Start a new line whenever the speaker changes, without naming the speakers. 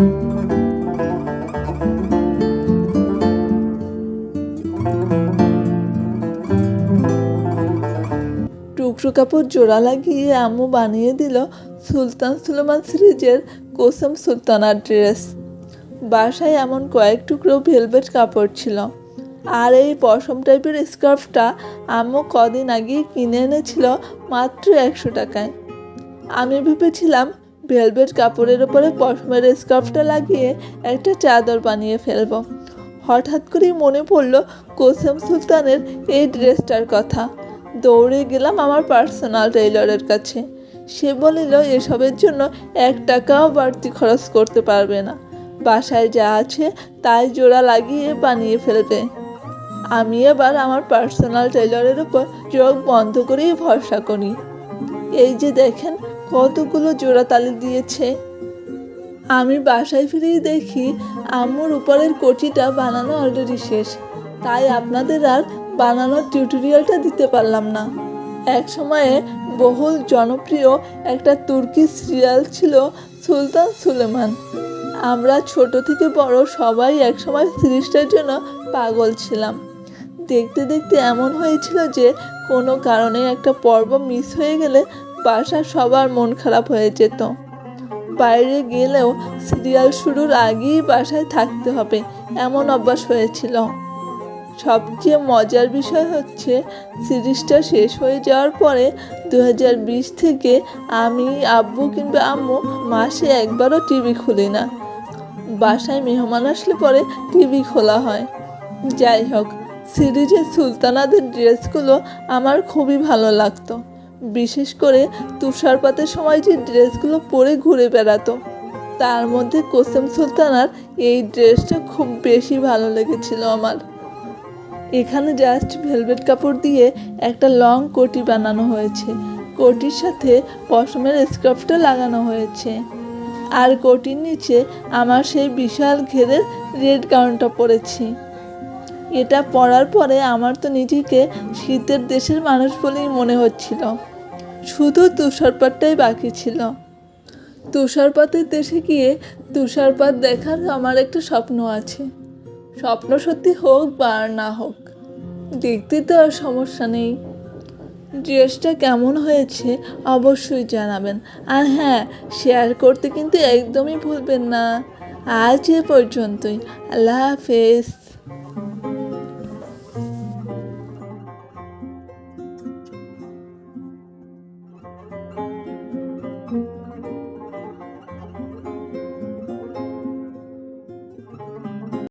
টুকরো কাপড় জোড়া লাগিয়ে আম্মু বানিয়ে দিল সুলতান সুলেমান সিরিজের কোসম সুলতানার ড্রেস। বাসায় এমন কয়েক টুকরো ভেলভেট কাপড় ছিল। আর এই পশম টাইপের স্কার্ফটা আম্মু কদিন আগে কিনে এনেছিল মাত্র একশো টাকায়। আমি ভেবেছিলাম ভেলভেট কাপড়ের ওপরে পশমের স্কার্ফটা লাগিয়ে একটা চাদর বানিয়ে ফেলব। হঠাৎ করেই মনে পড়ল কোসম সুলতানের এই ড্রেসটার কথা। দৌড়ে গেলাম আমার পার্সোনাল টেইলরের কাছে। সে বলিল, এসবের জন্য এক টাকাও বাড়তি খরচ করতে পারবে না। বাসায় যা আছে তাই জোড়া লাগিয়ে বানিয়ে ফেলবে আমি এবার আমার পার্সোনাল টেইলরের উপর চোখ বন্ধ করেই ভরসা করি। এই যে দেখেন কতগুলো জোড়া তালি দিয়েছে। আমি বাসায় ফিরেই দেখি আম্মুর উপরের কোটিটা বানানো অলরেডি শেষ। তাই আপনাদের আর বানানোর টিউটোরিয়ালটা দিতে পারলাম না। এক সময়ে বহুল জনপ্রিয় একটা তুর্কি সিরিয়াল ছিল সুলতান সুলেমান। আমরা ছোট থেকে বড় সবাই একসময় সিরিজটার জন্য পাগল ছিলাম। দেখতে দেখতে এমন হয়েছিল যে, কোনো কারণে একটা পর্ব মিস হয়ে গেলে বাসার সবার মন খারাপ হয়ে যেত। বাইরে গেলেও সিরিয়াল শুরুর আগেই বাসায় থাকতে হবে, এমন অভ্যাস হয়েছিল। সবচেয়ে মজার বিষয় হচ্ছে, সিরিজটা শেষ হয়ে যাওয়ার পরে দু হাজার বিশ থেকে আমি, আব্বু কিংবা আম্মু মাসে একবারও টিভি খুলি না। বাসায় মেহমান আসলে পরে টিভি খোলা হয়। যাই হোক সিরিজের সুলতানাদের ড্রেসগুলো আমার খুবই ভালো লাগতো। বিশেষ করে তুষারপাতের সময় যে ড্রেসগুলো পরে ঘুরে বেড়াতো। তার মধ্যে কোসেম সুলতানার এই ড্রেসটা খুব বেশি ভালো লেগেছিল আমার। এখানে জাস্ট ভেলভেট কাপড় দিয়ে একটা লং কোটি বানানো হয়েছে। কোটির সাথে পশমের স্কার্ফটা লাগানো হয়েছে। আর কোটির নিচে আমার সেই বিশাল ঘেরের রেড গাউনটা পরেছি। এটা পরার পরে আমার তো নিজেকে শীতের দেশের মানুষ বলেই মনে হচ্ছিল। শুধু তুষারপাতটাই বাকি ছিল। তুষারপাতের দেশে গিয়ে তুষারপাত দেখার আমার একটা স্বপ্ন আছে। স্বপ্ন সত্যি হোক বা না হোক, দেখতে তো আর সমস্যা নেই। ড্রেসটা কেমন হয়েছে অবশ্যই জানাবেন। আর হ্যাঁ শেয়ার করতে কিন্তু একদমই ভুলবেন না। আজ এ পর্যন্তই। আল্লাহ হাফেজ।